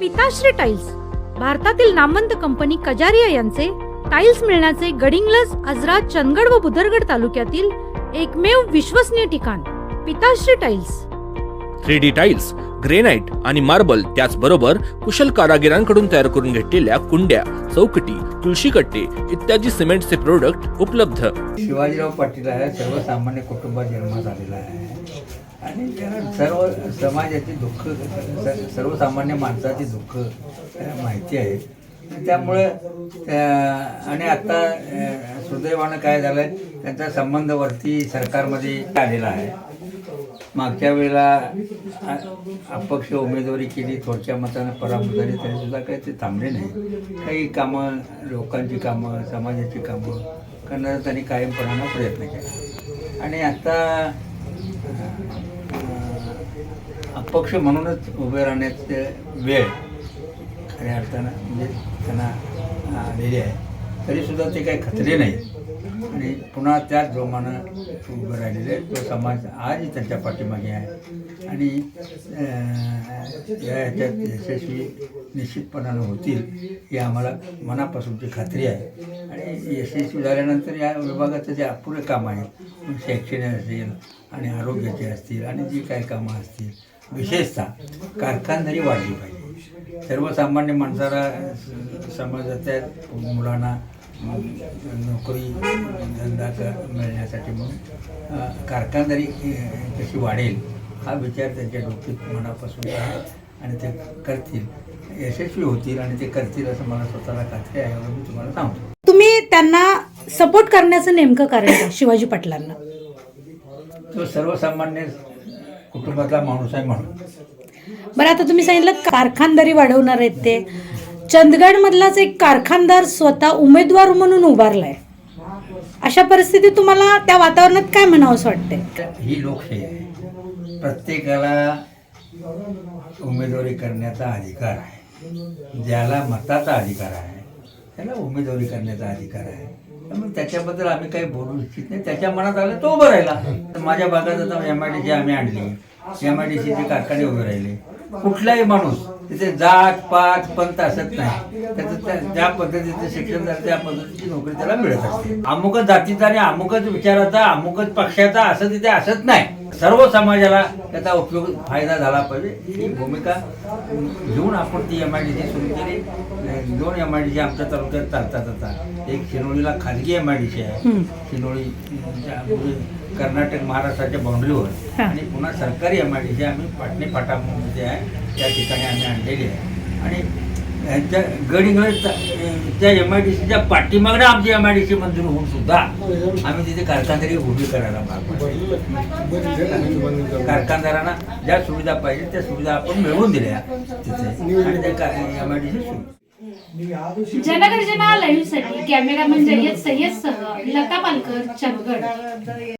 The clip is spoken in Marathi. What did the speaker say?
पिताश्री टाइल्स भारतातील नामवंत कंपनी कजारिया यांचे टाइल्स मिळण्याचे गडिंग्लज आजरा चंदगड व बुदरगड तालुक्यातील एकमेव विश्वसनीय ठिकाण Pitashri tiles three D tiles granite आणि मार्बल त्याचबरोबर कुशल कारागिरांकडून तयार करून घेतलेल्या कुंड्या चौकटी तुळशीकट्टे इत्यादी सिमेंटचे प्रोडक्ट उपलब्ध. शिवाजीराव पाटील आहे सर्वसामान्य कुटुंबात जन्म झालेला आहे. आणि सर्व समाजाची दुःख सर्वसामान्य माणसाची दुःख माहिती आहे. त्यामुळे त्या- आणि आता सुदैवानं काय झालं त्यांचा संबंध वरती सरकारमध्ये आलेला आहे. मागच्या वेळेला अपक्ष उमेदवारी केली थोडक्या मतानं पराभूत झाली तरीसुद्धा काही ते थांबले नाही. काही कामं लोकांची कामं समाजाची कामं करण्याचा त्यांनी कायमपणानं प्रयत्न केला. आणि आता अपक्ष म्हणूनच उभे राहण्याचे वेळ खऱ्या अर्थानं म्हणजे त्यांना आलेली आहे. तरीसुद्धा ते काही खचले नाही. आणि पुन्हा त्याच जोमानं उभं राहिलेले आहेत. तो समाज आजही त्यांच्या पाठीमागे आहे. आणि या ह्याच्यात यशस्वी निश्चितपणानं होतील ही आम्हाला मनापासूनची खात्री आहे. आणि यशस्वी झाल्यानंतर या विभागाचं जे अपुरे काम आहे शैक्षणिक असेल आणि आरोग्याचे असतील आणि जी काही कामं असतील विशेषतः कारखानदारी वाढली पाहिजे. सर्वसामान्य माणसाला स- समाजाच्या मुलांना नोकरी धंदा मिळण्यासाठी म्हणून कारखानदारी कशी वाढेल हा विचार त्यांच्या डोक्यात मनापासून आणि ते करतील. यशस्वी होतील आणि ते करतील असं मला स्वतःला खात्री आहे मी तुम्हाला सांगतो. तुम्ही त्यांना सपोर्ट करण्याचं नेमकं कारण काय शिवाजी पाटलांना? तो सर्वसामान्य कुटुंबातला माणूस आहे म्हणून. बरं आता तुम्ही सांगितलं कारखानदारी वाढवणार आहेत ते. चंदगड मधलाच एक कारखानदार स्वतः उमेदवार म्हणून उभारलाय. अशा परिस्थितीत तुम्हाला त्या वातावरणात काय म्हणावं असं वाटतंय? ही लोकशाही आहे. प्रत्येकाला उमेदवारी करण्याचा अधिकार आहे. ज्याला मताचा अधिकार आहे त्याला उमेदवारी करण्याचा अधिकार आहे. त्यामुळे त्याच्याबद्दल आम्ही काही बोलू इच्छित नाही. त्याच्या मनात आलं तो उभं राहिला. माझ्या भागात आता एम आय डी सी आम्ही आणली. एम आय डी सीचे कारखाने उभे राहिले. कुठलाही माणूस तिथे जात पात पंत असत नाही. त्याचं त्या ज्या पद्धतीचं शिक्षण झालं त्या पद्धतीची नोकरी त्याला मिळत असते. अमुकच जातीचा आणि अमुकच विचाराचा अमुकच पक्षाचा असं तिथे असत नाही. सर्व समाजाला त्याचा उपयोग फायदा झाला पाहिजे. ही भूमिका घेऊन आपण ती एम आय डी सी सुरू केली. दोन एम आय डी सी आमच्या तालुक्यात चालतात आता. एक शिनोळीला खाजगी एम आय डी सी आहे. शिनोळी च्या म्हणजे कर्नाटक महाराष्ट्राच्या बाउंड्रीवर. आणि पुन्हा सरकारी एम आय डी सी आम्ही पाटणे फाटामध्ये आहे त्या ठिकाणी आम्ही आणलेली आहे. आणि ह्यांच्या गडिंगड त्या एम आय डी सीच्या पाठीमागणं आमची एम आय डी सी मंजूर होऊन सुद्धा आम्ही तिथे कारखानदारी उभी करायला भाग कारखानदारांना ज्या सुविधा पाहिजे त्या सुविधा आपण मिळवून दिल्या तिथे. एम आय डी सी सुरू जनगर्जना लाईव्हसाठी कॅमेरामन जय्यद सय्यद सह लता पालकर चंदगड.